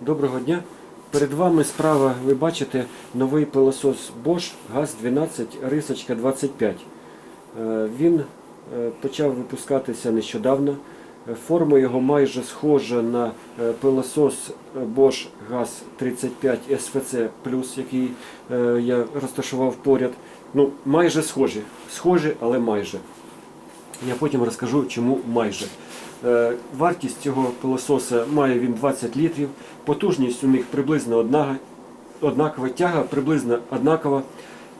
Доброго дня. Перед вами справа ви бачите новий пилосос Bosch ГАЗ-12 Рисочка 25. Е, Він е, почав випускатися нещодавно. Форма його майже схожа на е, пилосос Bosch ГАЗ-35 SVC який я розташував поряд. Ну, майже схожі. Схожі, але майже. Я потім розкажу, чому майже. Е, Вартість цього пилососа має він 20 літрів, потужність у них приблизно одна, однакова, тяга приблизно однакова.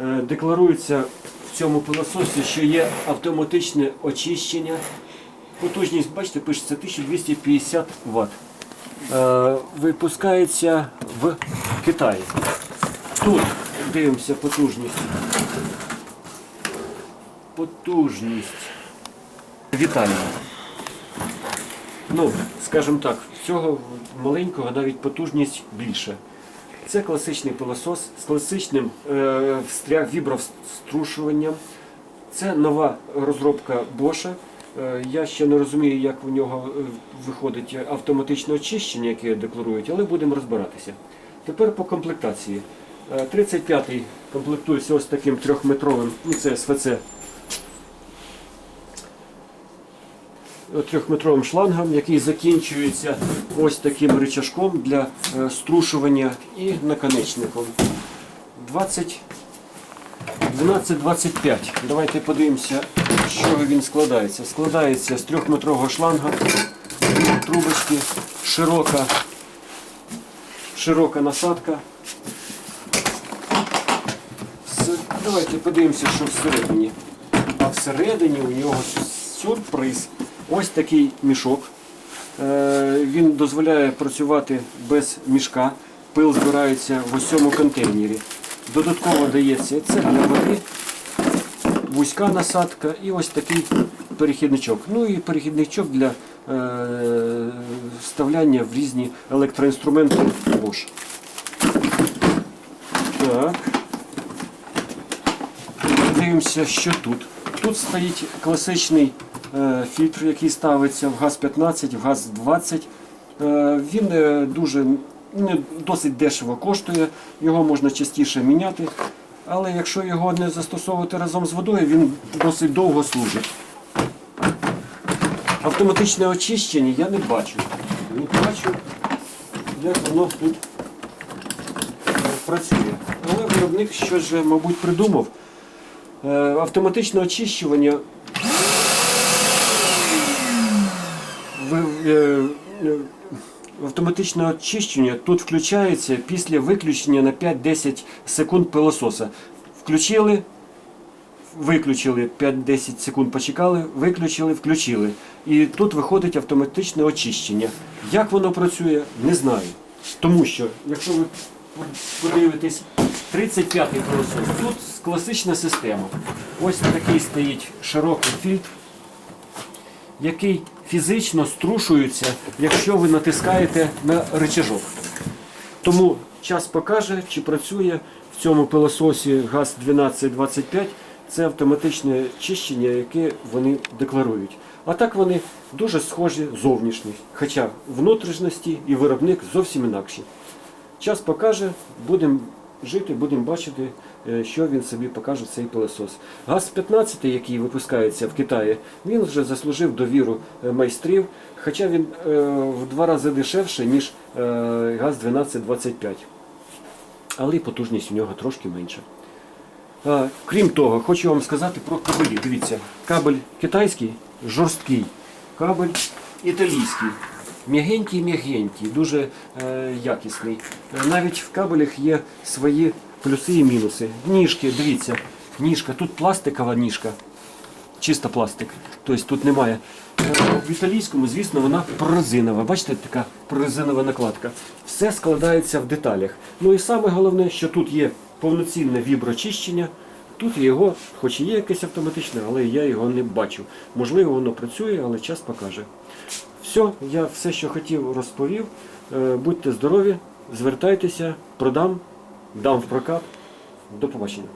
Е, Декларується в цьому пилососі, що є автоматичне очищення. Потужність, бачите, пишеться 1250 Вт. Е, Випускається в Китаї. Тут дивимося потужність. Потужність. Віталія. Ну, скажімо так, в цього маленького навіть потужність більше. Це класичний пилосос з класичним е, віброструшуванням. Це нова розробка Bosch. Е, я ще не розумію, як у нього е, виходить автоматичне очищення, яке декларують, але будемо розбиратися. Тепер по комплектації. Е, 35-й комплектується ось таким трьохметровим, ну це СВЦ трьохметровим шлангом, який закінчується ось таким рычажком для е, струшування і наконечником. 20 12-25. Давайте подивимося, з чого він складається. Складається з трьохметрового шланга, трубочки, широка, широка насадка. Давайте подивимося, що всередині. А всередині у нього сюрприз. Ось такий мішок. Е, Він дозволяє працювати без мішка. Пил збирається в ось цьому контейнері. Додатково дається це для води, вузька насадка і ось такий перехідничок. Ну і перехідничок для е, вставляння в різні електроінструменти Bosch. Так. Дивимося, що тут. Тут стоїть класичний фільтр, який ставиться в ГАЗ-15, в ГАЗ-20. Е, він е, дуже не, досить дешево коштує, його можна частіше міняти. Але якщо його не застосовувати разом з водою, він досить довго служить. Автоматичне очищення я не бачу. Не бачу, як воно тут е, працює. Але виробник щось же, мабуть, придумав. Е, Автоматичне очищування ви- е, е, автоматичне очищення тут включається після виключення на 5-10 секунд пилососа. Включили, виключили 5-10 секунд, почекали, виключили, включили. І тут виходить автоматичне очищення. Як воно працює, не знаю. Тому що, якщо ви подивитесь, 35-й пилосос, тут класична система. Ось такий стоїть широкий фільтр, який фізично струшується, якщо ви натискаєте на рычажок. Тому час покаже, чи працює в цьому пилососі ГАЗ-1225. Це автоматичне чищення, яке вони декларують. А так вони дуже схожі зовнішні, хоча внутрішності і виробник зовсім інакші. Час покаже, будемо жити, будемо бачити, що він собі покаже цей пилосос. ГАЗ-15, який випускається в Китаї, він вже заслужив довіру е, майстрів, хоча він е, в два рази дешевше, ніж е, ГАЗ-1225. Але потужність у нього трошки менша. Крім того, хочу вам сказати про кабелі. Дивіться, кабель китайський, жорсткий, кабель італійський. М'ягенький, м'ягенький, дуже е, якісний. Е, Навіть в кабелях є свої плюси і мінуси. Ніжки, дивіться, ніжка, тут пластикова ніжка, чисто пластик. Тобто тут немає. В італійському, звісно, вона прорезинова. Бачите, така прорезинова накладка. Все складається в деталях. Ну і саме головне, що тут є повноцінне віброчищення. Тут його, хоч і є якесь автоматичне, але я його не бачу. Можливо, воно працює, але час покаже. Все, я все, що хотів, розповів. Е, Будьте здорові, звертайтеся, продам, дам в прокат. До побачення.